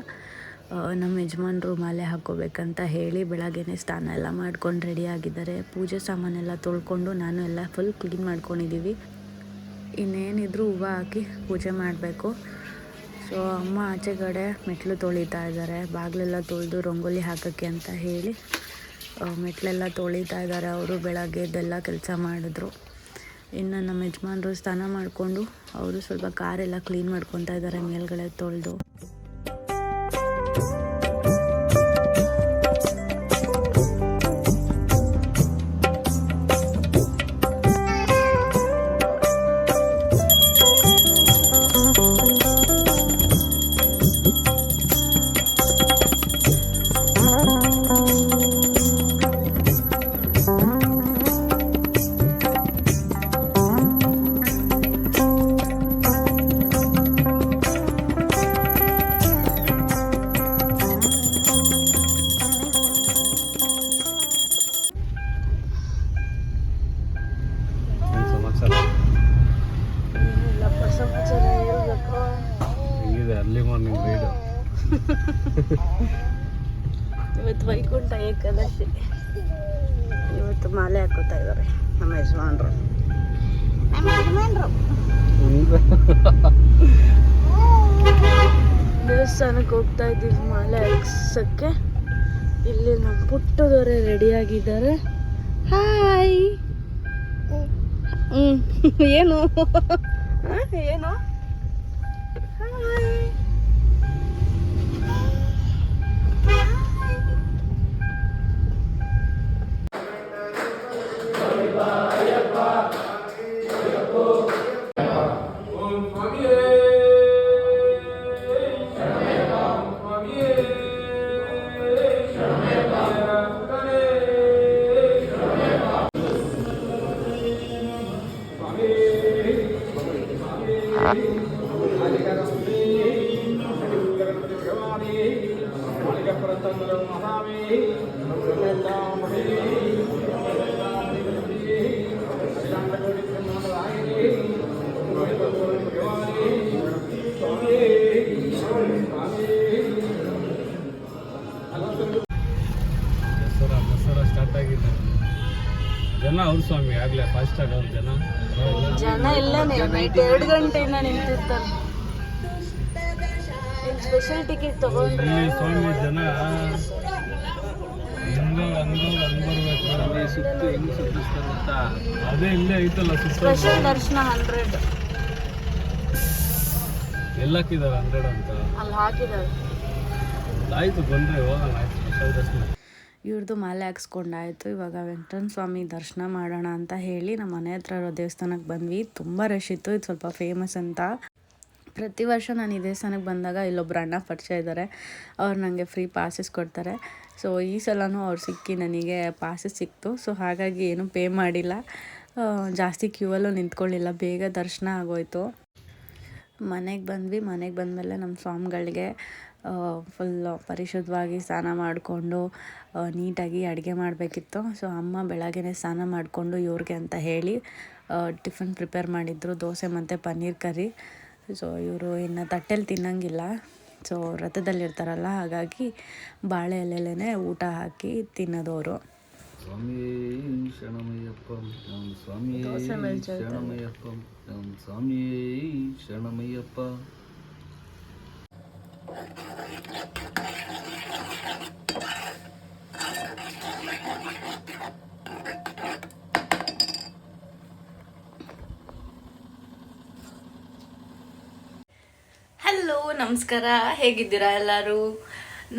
ನಮ್ಮ ಯಜಮಾನ್ರು ಮಾಲೆ ಹಾಕ್ಕೋಬೇಕಂತ ಹೇಳಿ ಬೆಳಗ್ಗೆನೇ ಸ್ನಾನ ಎಲ್ಲ ಮಾಡ್ಕೊಂಡು ರೆಡಿ ಆಗಿದ್ದಾರೆ. ಪೂಜೆ ಸಾಮಾನೆಲ್ಲ ತೊಳ್ಕೊಂಡು ನಾನು ಎಲ್ಲ ಫುಲ್ ಕ್ಲೀನ್ ಮಾಡ್ಕೊಂಡಿದ್ದೀವಿ ಇನ್ನೇನಿದ್ರು ಹೂವು ಹಾಕಿ ಪೂಜೆ ಮಾಡಬೇಕು. ಸೊ ಅಮ್ಮ ಆಚೆ ಕಡೆ ಮೆಟ್ಲು ತೊಳಿತಾ ಇದ್ದಾರೆ. ಬಾಗಿಲೆಲ್ಲ ತೊಳೆದು ರಂಗೋಲಿ ಹಾಕೋಕ್ಕೆ ಅಂತ ಹೇಳಿ ಮೆಟ್ಲೆಲ್ಲ ತೊಳಿತಾ ಇದ್ದಾರೆ. ಅವರು ಬೆಳಗ್ಗೆದ್ದೆಲ್ಲ ಕೆಲಸ ಮಾಡಿದ್ರು. ಇನ್ನು ನಮ್ಮ ಯಜಮಾನರು ಸ್ನಾನ ಮಾಡಿಕೊಂಡು ಅವರು ಸ್ವಲ್ಪ ಕಾರೆಲ್ಲ ಕ್ಲೀನ್ ಮಾಡ್ಕೊತಾ ಇದ್ದಾರೆ ಮೇಲ್ಗಡೆ ತೊಳೆದು. ಆಗ್ಲೇ ಫಾಸ್ಟ್ ಆಗಿ ಅವ್ರ ಜನ. ಜನ ಇಲ್ಲನೇ ನೈಟ್ ಎರಡು ಗಂಟೆಯಿಂದ ನಿಂತಿರ್ತಾರೆ. ಸ್ಪೆಷಲ್ ಟಿಕೆಟ್ ತಗೊಂಡ್ರೆ? ಇಲ್ಲಿ ಸ್ವಾಮಿ ಜನ ಹಂಗ ಹಂಗ ಹಂಗ್ ಬರ್ಬೇಕು. ಸುತ್ತು ಹೆಂಗ್ ಸುತ್ತಿಸ್ತಾರಂತ ಅದೇ ಇಲ್ಲೇ ಐತಲ್ಲ ಸುತ್ತ ಸ್ಪೆಷಲ್ ದರ್ಶನ ಹಂಡ್ರೆಡ್ ಅಂತ? ಅಲ್ಲಿ ಹಾಕಿದ್ದಾರೆ. ಆಯ್ತು ಬಂದ್ರೆ ಹೋಗೋಣ ಆಯ್ತು ಸ್ಪೆಷಲ್ ದರ್ಶನ. ಇವ್ರದ್ದು ಮಾಲೆ ಹಾಕ್ಸ್ಕೊಂಡಾಯಿತು. ಇವಾಗ ವೆಂಕಟನ ಸ್ವಾಮಿ ದರ್ಶನ ಮಾಡೋಣ ಅಂತ ಹೇಳಿ ನಮ್ಮ ಮನೆ ಹತ್ರ ಇರೋ ದೇವಸ್ಥಾನಕ್ಕೆ ಬಂದ್ವಿ. ತುಂಬ ರಶ್ ಇತ್ತು. ಇದು ಸ್ವಲ್ಪ ಫೇಮಸ್ ಅಂತ. ಪ್ರತಿ ವರ್ಷ ನಾನು ಈ ದೇವಸ್ಥಾನಕ್ಕೆ ಬಂದಾಗ ಇಲ್ಲೊಬ್ರು ಅಣ್ಣ ಪರಿಚಯ ಇದ್ದಾರೆ. ಅವ್ರು ನನಗೆ ಫ್ರೀ ಪಾಸಸ್ ಕೊಡ್ತಾರೆ. ಸೊ ಈ ಸಲನೂ ಅವ್ರು ಸಿಕ್ಕಿ ನನಗೆ ಪಾಸಸ್ ಸಿಕ್ತು. ಸೊ ಹಾಗಾಗಿ ಏನೂ ಪೇ ಮಾಡಿಲ್ಲ. ಜಾಸ್ತಿ ಕ್ಯೂವಲ್ಲೂ ನಿಂತ್ಕೊಳ್ಳಿಲ್ಲ. ಬೇಗ ದರ್ಶನ ಆಗೋಯ್ತು. ಮನೆಗೆ ಬಂದ್ವಿ. ಮನೆಗೆ ಬಂದಮೇಲೆ ನಮ್ಮ ಸ್ವಾಮಿಗಳಿಗೆ ಫುಲ್ ಪರಿಶುದ್ಧವಾಗಿ ಸ್ನಾನ ಮಾಡಿಕೊಂಡು ನೀಟಾಗಿ ಅಡುಗೆ ಮಾಡಬೇಕಿತ್ತು. ಸೊ ಅಮ್ಮ ಬೆಳಗ್ಗೆನೇ ಸ್ನಾನ ಮಾಡಿಕೊಂಡು ಇವ್ರಿಗೆ ಅಂತ ಹೇಳಿ ಟಿಫನ್ ಪ್ರಿಪೇರ್ ಮಾಡಿದ್ರು. ದೋಸೆ ಮತ್ತು ಪನ್ನೀರ್ ಕರಿ. ಸೊ ಇವರು ಇನ್ನು ತಟ್ಟೆಲಿ ತಿನ್ನಂಗಿಲ್ಲ. ಸೊ ವ್ರತದಲ್ಲಿರ್ತಾರಲ್ಲ ಹಾಗಾಗಿ ಬಾಳೆ ಎಲೆಲೇ ಊಟ ಹಾಕಿ ತಿನ್ನೋದವರು ಸ್ವಾಮಿ ನಮಸ್ಕಾರ, ಹೇಗಿದ್ದೀರಾ ಎಲ್ಲರೂ?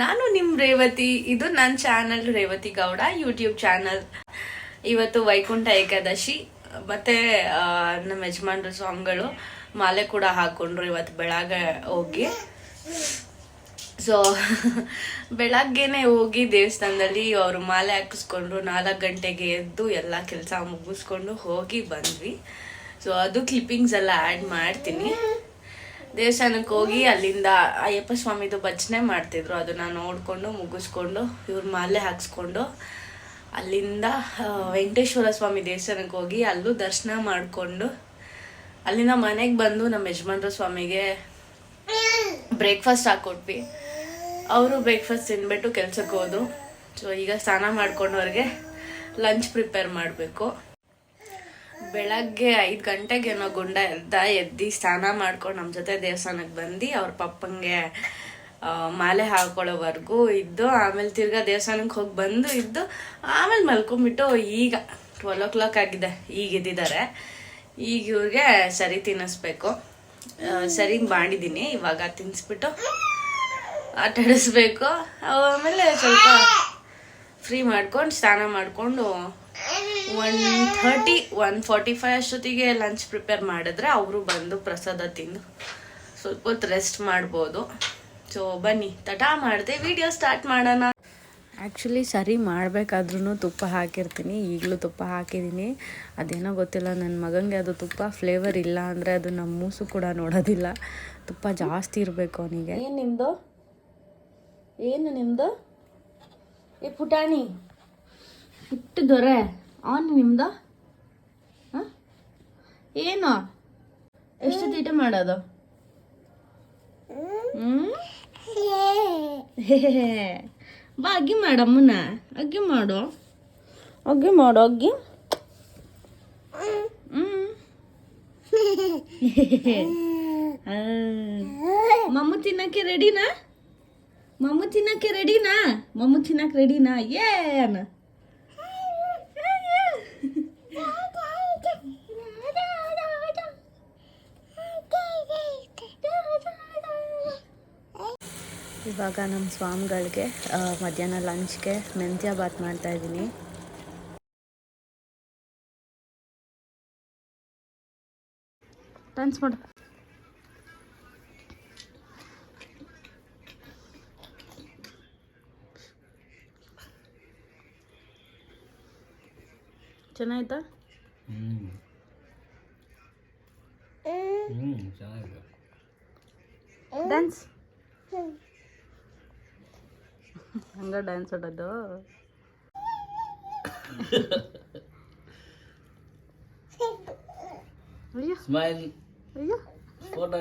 ನಾನು ನಿಮ್ಮ ರೇವತಿ, ಇದು ನನ್ನ channel Revathi Gowda YouTube channel. ಇವತ್ತು ವೈಕುಂಠ ಏಕಾದಶಿ, ಮತ್ತೆ ನಮ್ಮ ಯಜಮಾನ್ರ ಸಾಂಗ್ಗಳು ಮಾಲೆ ಕೂಡ ಹಾಕೊಂಡ್ರು ಇವತ್ತು ಬೆಳಗ್ಗೆ ಹೋಗಿ. ಸೊ ಬೆಳಗ್ಗೆನೆ ಹೋಗಿ ದೇವಸ್ಥಾನದಲ್ಲಿ ಅವರು ಮಾಲೆ ಹಾಕಿಸ್ಕೊಂಡ್ರು, ನಾಲ್ಕು ಗಂಟೆಗೆ ಎದ್ದು ಎಲ್ಲ ಕೆಲಸ ಮುಗಿಸ್ಕೊಂಡು ಹೋಗಿ ಬಂದ್ವಿ. ಸೊ ಅದು ಕ್ಲಿಪ್ಪಿಂಗ್ಸ್ ಎಲ್ಲ ಆ್ಯಡ್ ಮಾಡ್ತೀನಿ. ದೇವಸ್ಥಾನಕ್ಕೆ ಹೋಗಿ ಅಲ್ಲಿಂದ ಅಯ್ಯಪ್ಪ ಸ್ವಾಮಿದು ಭಜನೆ ಮಾಡ್ತಿದ್ರು. ಅದನ್ನ ನೋಡಿಕೊಂಡು, ಮುಗಿಸ್ಕೊಂಡು, ಇವ್ರ ಮಾಲೆ ಹಾಕ್ಸ್ಕೊಂಡು, ಅಲ್ಲಿಂದ ವೆಂಕಟೇಶ್ವರ ಸ್ವಾಮಿ ದೇವಸ್ಥಾನಕ್ಕೆ ಹೋಗಿ ಅಲ್ಲೂ ದರ್ಶನ ಮಾಡಿಕೊಂಡು, ಅಲ್ಲಿಂದ ಮನೆಗೆ ಬಂದು ನಮ್ಮ ಯಜಮಾನ್ರ ಸ್ವಾಮಿಗೆ ಬ್ರೇಕ್ಫಾಸ್ಟ್ ಹಾಕ್ಕೊಟ್ವಿ ಅವರು ಬ್ರೇಕ್ಫಾಸ್ಟ್ ತಿನ್ಬಿಟ್ಟು ಕೆಲ್ಸಕ್ಕೆ ಹೋದ್ರು. ಸೊ ಈಗ ಸ್ನಾನ ಮಾಡ್ಕೊಂಡವ್ರಿಗೆ ಲಂಚ್ ಪ್ರಿಪೇರ್ ಮಾಡಬೇಕು. ಬೆಳಗ್ಗೆ ಐದು ಗಂಟೆಗೇನೋ ಗುಂಡ ಎದ್ದ, ಎದ್ದು ಸ್ನಾನ ಮಾಡ್ಕೊಂಡು ನಮ್ಮ ಜೊತೆ ದೇವಸ್ಥಾನಕ್ಕೆ ಬಂದು, ಅವ್ರ ಪಪ್ಪಂಗೆ ಮಾಲೆ ಹಾಕೊಳ್ಳೋವರೆಗೂ ಇದ್ದು, ಆಮೇಲೆ ತಿರ್ಗಾ ದೇವಸ್ಥಾನಕ್ಕೆ ಹೋಗಿ ಬಂದು ಇದ್ದು, ಆಮೇಲೆ ಮಲ್ಕೊಂಬಿಟ್ಟು ಈಗ ಟ್ವೆಲ್ ಓ ಕ್ಲಾಕ್ ಆಗಿದೆ, ಈಗ ಇದ್ದಿದ್ದಾರೆ ಈಗ ಇವ್ರಿಗೆ ಸರಿ ತಿನ್ನಿಸ್ಬೇಕು. ಸರಿ ಮಾಡಿದ್ದೀನಿ ಇವಾಗ ತಿನ್ನಿಸ್ಬಿಟ್ಟು ಆಟ ಆಡಿಸ್ಬೇಕು. ಆಮೇಲೆ ಸ್ವಲ್ಪ ಫ್ರೀ ಮಾಡ್ಕೊಂಡು ಸ್ನಾನ ಮಾಡಿಕೊಂಡು one thirty one forty five ಅಷ್ಟೊತ್ತಿಗೆ ಲಂಚ್ ಪ್ರಿಪೇರ್ ಮಾಡಿದ್ರೆ ಅವರು ಬಂದು ಪ್ರಸಾದ ತಿಂದು ಸ್ವಲ್ಪ ಹೊತ್ತು ರೆಸ್ಟ್ ಮಾಡ್ಬೋದು. ಸೊ ಬನ್ನಿ ತಟಾ ಮಾಡಿದೆ ವಿಡಿಯೋ ಸ್ಟಾರ್ಟ್ ಮಾಡೋಣ. ಆ್ಯಕ್ಚುಲಿ ಸರಿ ಮಾಡಬೇಕಾದ್ರೂ ತುಪ್ಪ ಹಾಕಿರ್ತೀನಿ. ಈಗಲೂ ತುಪ್ಪ ಹಾಕಿದ್ದೀನಿ. ಅದೇನೋ ಗೊತ್ತಿಲ್ಲ ನನ್ನ ಮಗನಿಗೆ ಅದು ತುಪ್ಪ ಫ್ಲೇವರ್ ಇಲ್ಲ ಅಂದರೆ ಅದು ನಮ್ಮ ಮೂಸು ಕೂಡ ನೋಡೋದಿಲ್ಲ. ತುಪ್ಪ ಜಾಸ್ತಿ ಇರಬೇಕು ಅವನಿಗೆ. ಏನು ನಿಮ್ಮದು ಏನು ನಿಮ್ಮದು ಈ ಪುಟಾಣಿ. ಪುಟ್ಟ ದೊರೆ. ಅವನು ನಿಮ್ದು? ಹಾಂ? ಏನು? ಎಷ್ಟು ತೀಟ ಮಾಡೋದು? ಬಾ ಅಗ್ಗಿ ಮಾಡಮ್ಮನ ಅಗ್ಗಿ ಮಾಡು. ಅಗ್ಗಿ ಮಾಡು ಅಗ್ಗಿ. ಮಮ್ಮು ತಿನ್ನಕ್ಕೆ ರೆಡಿನಾ ಮಮ್ಮು ತಿನ್ನಕ್ಕೆ ರೆಡಿನಾ ಮಮ್ಮು ತಿನ್ನಕ್ಕೆ ರೆಡಿನಾ ಏನ? ಇವಾಗ ನಮ್ಮ ಸ್ವಾಮಿಗಳಿಗೆ ಮಧ್ಯಾಹ್ನ ಲಂಚ್ಗೆ ಮೆಂತ್ಯ ಬಾತ್ ಮಾಡ್ತಾ ಇದ್ದೀನಿ. ಡ್ಯಾನ್ಸ್ ಮಾಡು. ಚೆನ್ನಾಯ್ತಾ ಹ್ಮ್. ಹ್ಮ್ ಚೆನ್ನಾಗಿದೆ. ಡ್ಯಾನ್ಸ್ ಹಂಗ ಡ್ಯಾನ್ಸ್ ಆಡೋದು. ಅಯ್ಯೋ. ಸ್ಮೈಲ್ ಅಯ್ಯೋ. ಫೋಟೋ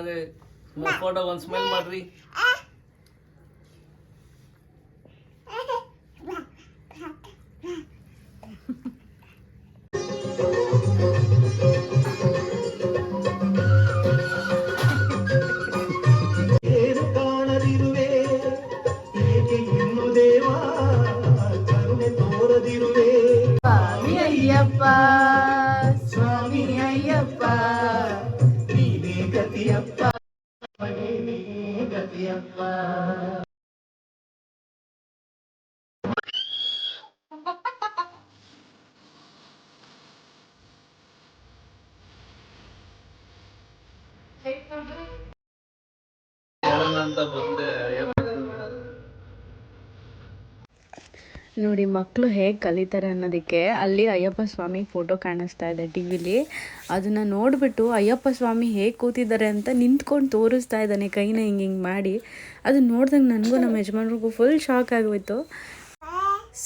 ಫೋಟೋ ಒಂದು ಸ್ಮೈಲ್ ಮಾಡ್ರಿ. ನೋಡಿ ಮಕ್ಕಳು ಹೇಗೆ ಕಲಿತಾರೆ ಅನ್ನೋದಕ್ಕೆ ಅಲ್ಲಿ ಅಯ್ಯಪ್ಪ ಸ್ವಾಮಿ ಫೋಟೋ ಕಾಣಿಸ್ತಾ ಇದೆ ಟಿ ವಿಲಿ. ಅದನ್ನು ನೋಡಿಬಿಟ್ಟು ಅಯ್ಯಪ್ಪ ಸ್ವಾಮಿ ಹೇಗೆ ಕೂತಿದ್ದಾರೆ ಅಂತ ನಿಂತ್ಕೊಂಡು ತೋರಿಸ್ತಾ ಇದ್ದಾನೆ, ಕೈನ ಹಿಂಗೆ ಹಿಂಗೆ ಮಾಡಿ. ಅದನ್ನ ನೋಡಿದಾಗ ನನಗೂ ನಮ್ಮ ಯಜಮಾನ್ರಿಗೂ ಫುಲ್ ಶಾಕ್ ಆಗೋಯ್ತು.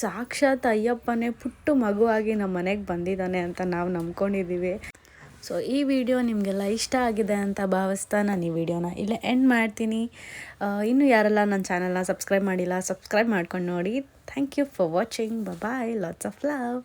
ಸಾಕ್ಷಾತ್ ಅಯ್ಯಪ್ಪನೇ ಪುಟ್ಟು ಮಗುವಾಗಿ ನಮ್ಮ ಮನೆಗೆ ಬಂದಿದ್ದಾನೆ ಅಂತ ನಾವು ನಂಬ್ಕೊಂಡಿದ್ದೀವಿ. ಸೊ ಈ ವಿಡಿಯೋ ನಿಮಗೆಲ್ಲ ಇಷ್ಟ ಆಗಿದೆ ಅಂತ ಭಾವಿಸ್ತಾ ನಾನು ಈ ವಿಡಿಯೋನ ಇಲ್ಲೇ ಎಂಡ್ ಮಾಡ್ತೀನಿ. ಇನ್ನೂ ಯಾರೆಲ್ಲ ನನ್ನ ಚಾನಲ್ನ ಸಬ್ಸ್ಕ್ರೈಬ್ ಮಾಡಿಲ್ಲ ಸಬ್ಸ್ಕ್ರೈಬ್ ಮಾಡ್ಕೊಂಡು ನೋಡಿ. Thank you for watching bye lots of love